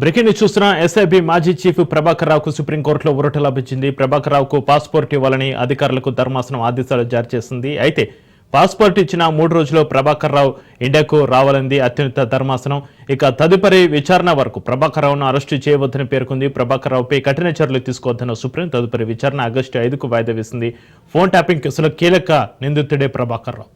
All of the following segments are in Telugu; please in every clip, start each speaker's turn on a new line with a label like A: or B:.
A: బ్రేకింగ్ న్యూస్ చూస్తున్న ఎస్ఐబి మాజీ చీఫ్ ప్రభాకర్ రావుకు సుప్రీంకోర్టులో ఉరట లభించింది. ప్రభాకర్ రావుకు పాస్పోర్ట్ ఇవ్వాలని అధికారులకు ధర్మాసనం ఆదేశాలు జారీ చేసింది. అయితే పాస్పోర్ట్ ఇచ్చిన మూడు రోజుల్లో ప్రభాకర్ రావు ఇండియాకు రావాలంది అత్యున్నత ధర్మాసనం. ఇక తదుపరి విచారణ వరకు ప్రభాకర్ రావును అరెస్టు చేయవద్దని పేర్కొంది. ప్రభాకర్ రావుపై కఠిన చర్యలు తీసుకోవద్దన్న సుప్రీం తదుపరి విచారణ ఆగస్టు ఐదుకు వాయిదా వేసింది. ఫోన్ ట్యాపింగ్ కేసులో కీలక నిందితుడే ప్రభాకర్ రావు.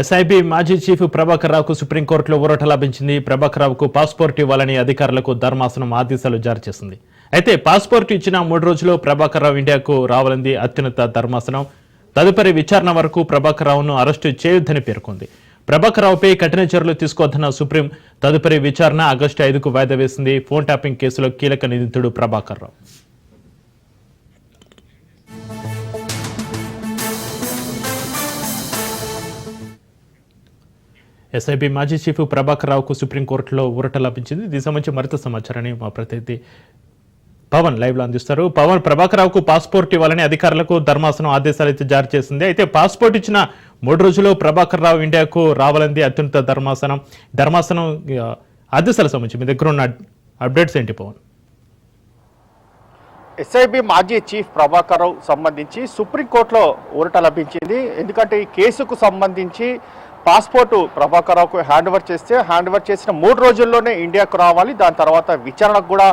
A: ఎస్ఐబి మాజీ చీఫ్ ప్రభాకర్ రావుకు సుప్రీంకోర్టులో ఊరట లభించింది. ప్రభాకర్ రావుకు పాస్పోర్ట్ ఇవ్వాలని అధికారులకు ధర్మాసనం ఆదేశాలు జారీ చేసింది. అయితే పాస్పోర్ట్ ఇచ్చిన మూడు రోజుల్లో ప్రభాకర్ రావు ఇండియాకు రావాలంది అత్యున్నత ధర్మాసనం. తదుపరి విచారణ వరకు ప్రభాకర్ రావును అరెస్టు చేయొద్దని పేర్కొంది. ప్రభాకర్ రావుపై కఠిన చర్యలు తీసుకోవద్దన్న సుప్రీం తదుపరి విచారణ ఆగస్టు ఐదుకు వాయిదా వేసింది. ఫోన్ ట్యాపింగ్ కేసులో కీలక నిందితుడు ప్రభాకర్ రావు ఎస్ఐబి మాజీ చీఫ్ ప్రభాకర్ రావుకు సుప్రీంకోర్టులో ఊరట లభించింది. దీనికి సంబంధించి మరింత సమాచారాన్ని మా ప్రతినిధి పవన్ లైవ్లో అందిస్తారు. పవన్ ప్రభాకర్ రావుకు పాస్పోర్ట్ ఇవ్వాలని అధికారులకు ధర్మాసనం ఆదేశాలు అయితే జారీ చేసింది. అయితే పాస్పోర్ట్ ఇచ్చిన మూడు రోజుల్లో ప్రభాకర్ రావు ఇండియాకు రావాలంది అత్యున్నత ధర్మాసనం. ధర్మాసనం ఆదేశాల సంబంధించి మీ దగ్గర ఉన్న అప్డేట్స్ ఏంటి పవన్?
B: ఎస్ఐబి మాజీ చీఫ్ ప్రభాకర్ రావు సంబంధించి సుప్రీంకోర్టులో ఊరట లభించింది. ఎందుకంటే ఈ కేసుకు సంబంధించి పాస్పోర్టు ప్రభాకర్ రావుకు హ్యాండ్ ఓవర్ చేస్తే హ్యాండ్ ఓవర్ చేసిన మూడు రోజుల్లోనే ఇండియాకు రావాలి. దాని తర్వాత విచారణకు కూడా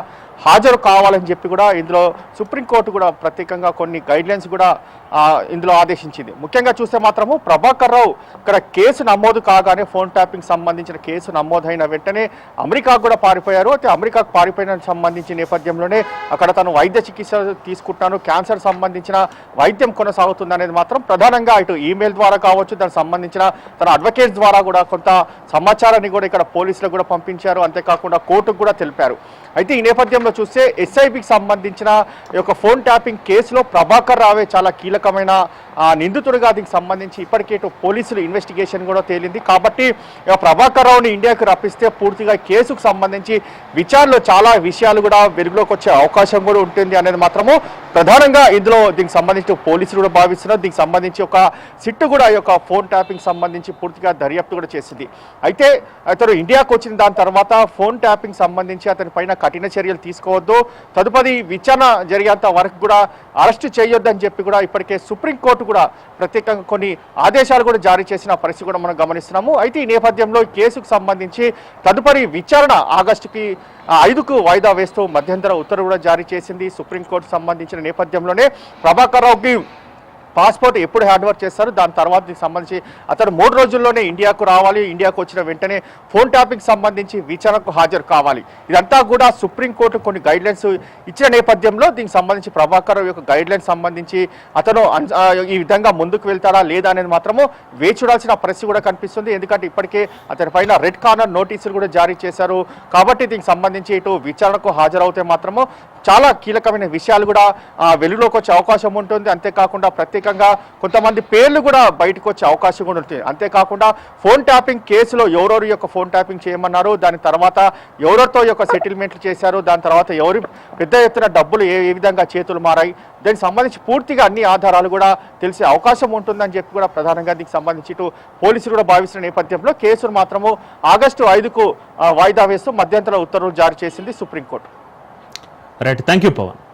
B: హాజరు కావాలని చెప్పి కూడా ఇందులో సుప్రీంకోర్టు కూడా ప్రత్యేకంగా కొన్ని గైడ్లైన్స్ కూడా ఇందులో ఆదేశించింది. ముఖ్యంగా చూస్తే మాత్రము ప్రభాకర్ రావు ఇక్కడ కేసు నమోదు కాగానే ఫోన్ ట్యాపింగ్ సంబంధించిన కేసు నమోదైన వెంటనే అమెరికాకు కూడా పారిపోయారు. అయితే అమెరికాకు పారిపోయిన సంబంధించిన నేపథ్యంలోనే అక్కడ తను వైద్య చికిత్స తీసుకుంటాను క్యాన్సర్ సంబంధించిన వైద్యం కొనసాగుతుంది అనేది మాత్రం ప్రధానంగా ఇటు ఈమెయిల్ ద్వారా కావచ్చు దానికి సంబంధించిన తన అడ్వకేట్ ద్వారా కూడా కొంత సమాచారాన్ని కూడా ఇక్కడ పోలీసులకు కూడా పంపించారు. అంతేకాకుండా కోర్టుకు కూడా తెలిపారు. అయితే ఈ నేపథ్యంలో చూస్తే ఎస్ఐబికి సంబంధించిన ఈ యొక్క ఫోన్ ట్యాపింగ్ కేసులో ప్రభాకర్ రావే చాలా కీలకమైన నిందితుడిగా దీనికి సంబంధించి ఇప్పటికే పోలీసులు ఇన్వెస్టిగేషన్ కూడా తేలింది. కాబట్టి ప్రభాకర్ రావుని ఇండియాకు రప్పిస్తే పూర్తిగా కేసుకు సంబంధించి విచారణలో చాలా విషయాలు కూడా వెలుగులోకి వచ్చే అవకాశం కూడా ఉంటుంది అనేది మాత్రము ప్రధానంగా ఇందులో దీనికి సంబంధించి పోలీసులు కూడా భావిస్తున్నారు. దీనికి సంబంధించి ఒక సిట్టు కూడా ఈ యొక్క ఫోన్ ట్యాపింగ్ సంబంధించి పూర్తిగా దర్యాప్తు కూడా చేసింది. అయితే అతను ఇండియాకు వచ్చిన దాని తర్వాత ఫోన్ ట్యాపింగ్ సంబంధించి అతని పైన కఠిన చర్యలు తీసుకోవద్దు తదుపరి విచారణ జరిగేంత వరకు కూడా అరెస్ట్ చేయొద్దని చెప్పి కూడా ఇప్పటికే సుప్రీంకోర్టు కూడా ప్రత్యేకంగా కొన్ని ఆదేశాలు కూడా జారీ చేసిన పరిస్థితి కూడా మనం గమనిస్తున్నాము. అయితే ఈ నేపథ్యంలో కేసుకు సంబంధించి తదుపరి విచారణ ఆగస్టుకి ఐదుకు వాయిదా వేస్తూ మధ్యంతర ఉత్తర్వు కూడా జారీ చేసింది సుప్రీంకోర్టు సంబంధించిన నేపథ్యంలోనే ప్రభాకర్ రావుకి పాస్పోర్ట్ ఎప్పుడు హ్యాండ్ ఓవర్ చేస్తారు? దాని తర్వాత దీనికి సంబంధించి అతను మూడు రోజుల్లోనే ఇండియాకు రావాలి. ఇండియాకు వచ్చిన వెంటనే ఫోన్ ట్యాపింగ్ సంబంధించి విచారణకు హాజరు కావాలి. ఇదంతా కూడా సుప్రీంకోర్టు కొన్ని గైడ్ లైన్స్ ఇచ్చిన నేపథ్యంలో దీనికి సంబంధించి ప్రభాకర్ యొక్క గైడ్లైన్స్ సంబంధించి అతను ఈ విధంగా ముందుకు వెళ్తారా లేదా అనేది మాత్రము వేచుడాల్సిన పరిస్థితి కూడా కనిపిస్తుంది. ఎందుకంటే ఇప్పటికే అతని పైన రెడ్ కార్నర్ నోటీసులు కూడా జారీ చేశారు. కాబట్టి దీనికి సంబంధించి ఇటు విచారణకు హాజరవుతే మాత్రము చాలా కీలకమైన విషయాలు కూడా వెలుగులోకి వచ్చే అవకాశం ఉంటుంది. అంతేకాకుండా ప్రత్యేకంగా కొంతమంది పేర్లు కూడా బయటకు వచ్చే అవకాశం కూడా ఉంటుంది. అంతేకాకుండా ఫోన్ ట్యాపింగ్ కేసులో ఎవరెవరి యొక్క ఫోన్ ట్యాపింగ్ చేయమన్నారు దాని తర్వాత ఎవరెవరితో యొక్క సెటిల్మెంట్లు చేశారు దాని తర్వాత ఎవరి పెద్ద ఎత్తున డబ్బులు ఏ ఏ విధంగా చేతులు మారాయి దానికి సంబంధించి పూర్తిగా అన్ని ఆధారాలు కూడా తెలిసే అవకాశం ఉంటుందని చెప్పి కూడా ప్రధానంగా దీనికి సంబంధించి ఇటు పోలీసులు కూడా భావిస్తున్న నేపథ్యంలో కేసును మాత్రము ఆగస్టు ఐదుకు వాయిదా వేస్తూ మధ్యంతర ఉత్తర్వులు జారీ చేసింది supreme court.
A: Right thank you Pavan